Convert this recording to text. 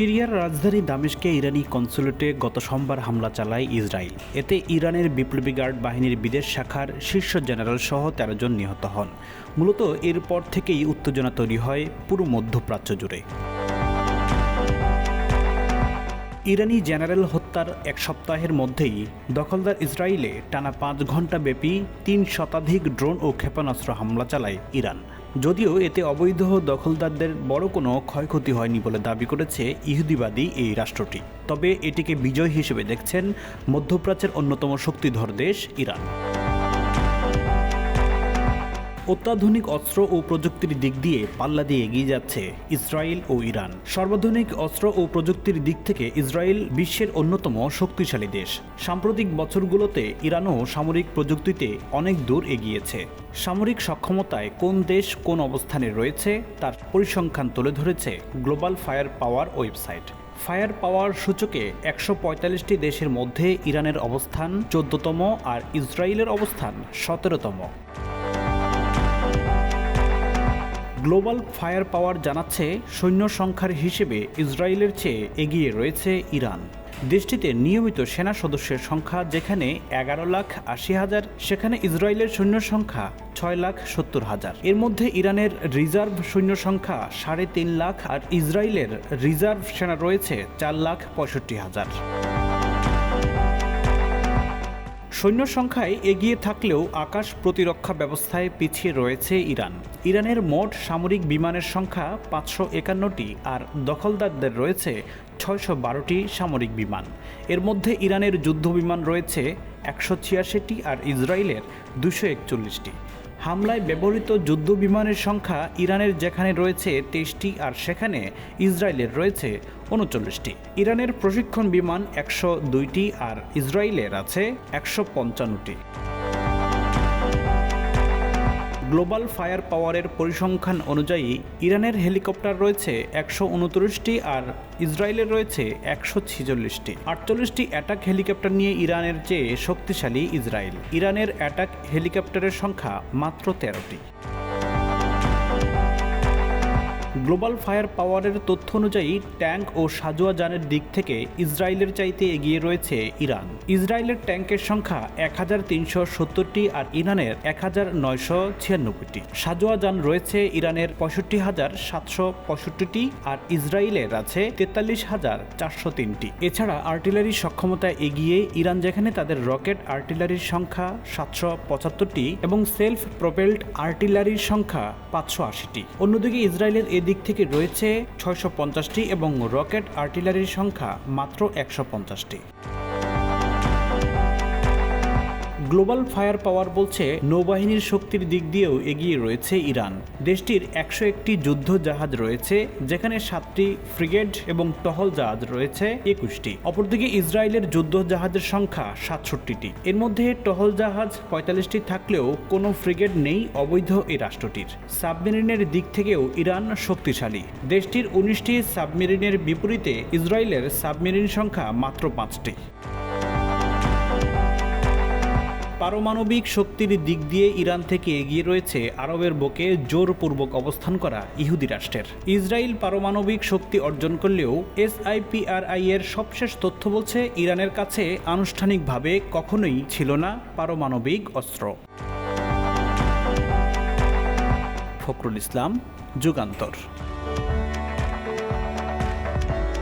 সিরিয়ার রাজধানী দামেশকে ইরানি কনসুলেটে গত সোমবার হামলা চালায় ইসরায়েল। এতে ইরানের বিপ্লবী গার্ড বাহিনীর বিদেশ শাখার শীর্ষ জেনারেল সহ তেরো জন নিহত হন। মূলত এরপর থেকেই উত্তেজনা তৈরি হয় পুরো মধ্যপ্রাচ্য জুড়ে। ইরানি জেনারেল হত্যার এক সপ্তাহের মধ্যেই দখলদার ইসরায়েলে টানা পাঁচ ঘণ্টা ব্যাপী তিন শতাধিক ড্রোন ও ক্ষেপণাস্ত্র হামলা চালায় ইরান। যদিও এতে অবৈধ দখলদারদের বড় কোনো ক্ষয়ক্ষতি হয়নি বলে দাবি করেছে ইহুদিবাদী এই রাষ্ট্রটি। তবে এটিকে বিজয় হিসেবে দেখছেন মধ্যপ্রাচ্যের অন্যতম শক্তিধর দেশ ইরান। অত্যাধুনিক অস্ত্র ও প্রযুক্তির দিক দিয়ে পাল্লা দিয়ে এগিয়ে যাচ্ছে ইসরায়েল ও ইরান। সর্বাধুনিক অস্ত্র ও প্রযুক্তির দিক থেকে ইসরায়েল বিশ্বের অন্যতম শক্তিশালী দেশ। সাম্প্রতিক বছরগুলোতে ইরানও সামরিক প্রযুক্তিতে অনেক দূর এগিয়েছে। সামরিক সক্ষমতায় কোন দেশ কোন অবস্থানে রয়েছে তার পরিসংখ্যান তুলে ধরেছে global fire power website. Fire power সূচকে একশো পঁয়তাল্লিশটি দেশের মধ্যে ইরানের অবস্থান চোদ্দতম আর ইসরায়েলের অবস্থান সতেরোতম। গ্লোবাল ফায়ার পাওয়ার জানাচ্ছে সৈন্য সংখ্যার হিসেবে ইসরায়েলের চেয়ে এগিয়ে রয়েছে ইরান। দেশটিতে নিয়মিত সেনা সদস্যের সংখ্যা যেখানে এগারো লাখ আশি হাজার, সেখানে ইসরায়েলের সৈন্য সংখ্যা ছয় লাখ সত্তর হাজার। এর মধ্যে ইরানের রিজার্ভ সৈন্য সংখ্যা সাড়ে তিন লাখ আর ইসরায়েলের রিজার্ভ সেনা রয়েছে চার লাখ পঁয়ষট্টি হাজার। সৈন্য সংখ্যায় এগিয়ে থাকলেও আকাশ প্রতিরক্ষা ব্যবস্থায় পিছিয়ে রয়েছে ইরান। ইরানের মোট সামরিক বিমানের সংখ্যা পাঁচশো একান্নটি আর দখলদারদের রয়েছে ছয়শো বারোটি সামরিক বিমান। এর মধ্যে ইরানের যুদ্ধ বিমান রয়েছে একশো ছিয়াশিটি আর ইসরায়েলের দুশো একচল্লিশটি। হামলায় ব্যবহৃত যুদ্ধ বিমানের সংখ্যা ইরানের যেখানে রয়েছে তেইশটি আর সেখানে ইসরায়েলের রয়েছে উনচল্লিশটি। ইরানের প্রশিক্ষণ বিমান একশো দুইটি আর ইসরায়েলের আছে একশো পঞ্চান্নটি। গ্লোবাল ফায়ার পাওয়ারের পরিসংখ্যান অনুযায়ী, ইরানের হেলিকপ্টার রয়েছে একশো উনত্রিশটি আর ইসরায়েলের রয়েছে একশো ছিচল্লিশটি। আটচল্লিশটি অ্যাটাক হেলিকপ্টার নিয়ে ইরানের চেয়ে শক্তিশালী ইসরায়েল। ইরানের অ্যাটাক হেলিকপ্টারের সংখ্যা মাত্র তেরোটি। গ্লোবাল ফায়ার পাওয়ারের তথ্য অনুযায়ী ট্যাঙ্ক ও সাজোয়া যানের দিক থেকে ইসরায়েলের চাইতে এগিয়ে রয়েছে ইরান। ইসরায়েলের ট্যাঙ্কের সংখ্যা এক হাজার তিনশো সত্তরটি আর ইরানের এক হাজার নয়শো ছিয়ানব্বইটি। সাজোয়া যান রয়েছে ইরানের পঁয়ষট্টি হাজার সাতশো পঁয়ষট্টিটি আর ইসরায়েলের আছে তেতাল্লিশ হাজার চারশো তিনটি। এছাড়া আর্টিলারি সক্ষমতায় এগিয়ে ইরান যেখানে তাদের রকেট আর্টিলারির সংখ্যা সাতশো পঁচাত্তরটি এবং সেলফ প্রোপেলড আর্টিলারির সংখ্যা পাঁচশো আশিটি। অন্যদিকে ইসরায়েলের এদিক থেকে রয়েছে ছয়শো পঞ্চাশটি এবং রকেট আর্টিলারির সংখ্যা মাত্র একশো পঞ্চাশটি। গ্লোবাল ফায়ার পাওয়ার বলছে, নৌবাহিনীর শক্তির দিক দিয়েও এগিয়ে রয়েছে ইরান। দেশটির একশো একটি যুদ্ধ জাহাজ রয়েছে, যেখানে সাতটি ফ্রিগেট এবং টহল জাহাজ রয়েছে, একুশটি। অপরদিকে ইসরায়েলের যুদ্ধ জাহাজের সংখ্যা সাতষট্টিটি। এর মধ্যে টহল জাহাজ পঁয়তাল্লিশটি থাকলেও কোনো ফ্রিগেট নেই অবৈধ এই রাষ্ট্রটির। সাবমেরিনের দিক থেকেও ইরান শক্তিশালী। দেশটির উনিশটি সাবমেরিনের বিপরীতে ইসরায়েলের সাবমেরিন সংখ্যা মাত্র পাঁচটি। পারমাণবিক শক্তির দিক দিয়ে ইরান থেকে এগিয়ে রয়েছে আরবের বুকে জোরপূর্বক অবস্থান করা ইহুদি রাষ্ট্রের। ইসরায়েল পারমাণবিক শক্তি অর্জন করলেও এসআইপিআরআই এর সবশেষ তথ্য বলছে ইরানের কাছে আনুষ্ঠানিকভাবে কখনোই ছিল না পারমাণবিক অস্ত্র। ফখরুল ইসলাম, যুগান্তর।